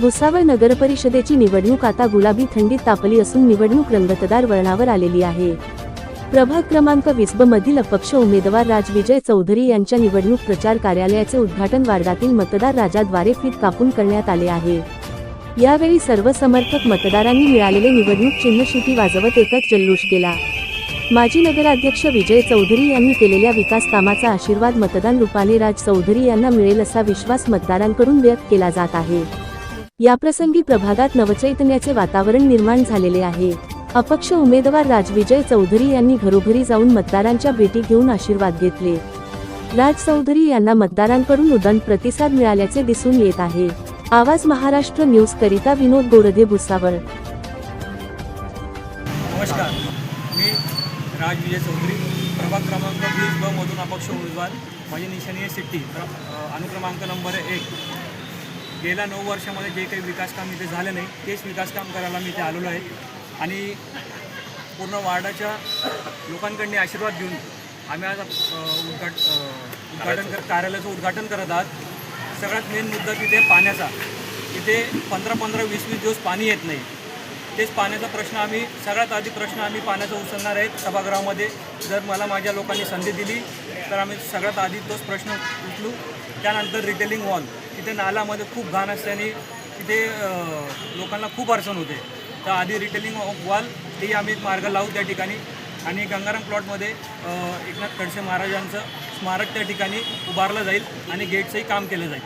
भुसावळ नगरपरिषदेची निवडणूक आता गुलाबी थंडीत तापली असून निवडणूक रंगतदार वळणावर आलेली आहे. प्रभाग क्रमांक विसब मधील अपक्ष उमेदवार राजविजय चौधरी यांच्या निवडणूक प्रचार कार्यालयाचे उद्घाटन वार्डातील मतदार राजाद्वारे फीत कापून करण्यात आले आहे. यावेळी सर्व समर्थक मतदारांनी मिळालेले निवडणूक चिन्ह शिटी वाजवत एकच जल्लोष केला. माजी नगराध्यक्ष विजय चौधरी यांनी केलेल्या विकास कामाचा आशीर्वाद मतदान रूपाने राज चौधरी यांना मिळेल असा विश्वास मतदारांकडून व्यक्त केला जात आहे. याप्रसंगी प्रभागात नवचैतन्याचे वातावरण निर्माण झालेले आहे. अपक्ष उमेदवार राजविजय चौधरी यांनी घरोघरी जाऊन मतदारांच्या भेटी घेऊन आशीर्वाद घेतले. राज चौधरी यांना मतदारांकडून उदंड प्रतिसाद मिळाल्याचे दिसून येत आहे. आवाज महाराष्ट्र न्यूज करिता विनोद गोरधे भुसावळ. नमस्कार. मी राजविजय चौधरी. प्रभाग क्रमांक वीस ब मधून अपक्ष उमेदवार. माझी निशाणी आहे अनुक्रमांक नंबर एक. गेल्या नऊ वर्षामध्ये जे काही विकासकाम इथे झालं नाही तेच विकासकाम करायला मी इथे आलेलो आहे. आणि पूर्ण वार्डाच्या लोकांकडनी आशीर्वाद घेऊन आम्ही आज उद्घाट उद्घाटन कर कार्यालयाचं उद्घाटन करत आहात. सगळ्यात मेन मुद्दा तिथे पाण्याचा. इथे पंधरा पंधरा वीस वीस दिवस पाणी येत नाही. तेच पाण्याचा प्रश्न आम्ही सगळ्यात आधी प्रश्न आम्ही पाण्याचा उचलणार आहेत सभागृहामध्ये. जर मला माझ्या लोकांनी संधी दिली तर आम्ही सगळ्यात आधी तोच प्रश्न उचलू त्यानंतर रिटेलिंग वॉल तिथे नालामध्ये खूप घाण असल्याने तिथे लोकांना खूप अडचण होते. तर आधी रिटेलिंग ऑफ वॉल तेही आम्ही एक मार्ग लावू त्या ठिकाणी आणि गंगाराम प्लॉटमध्ये एकनाथ खडसे महाराजांचं स्मारक त्या ठिकाणी उभारलं जाईल आणि गेटचंही काम केलं जाईल.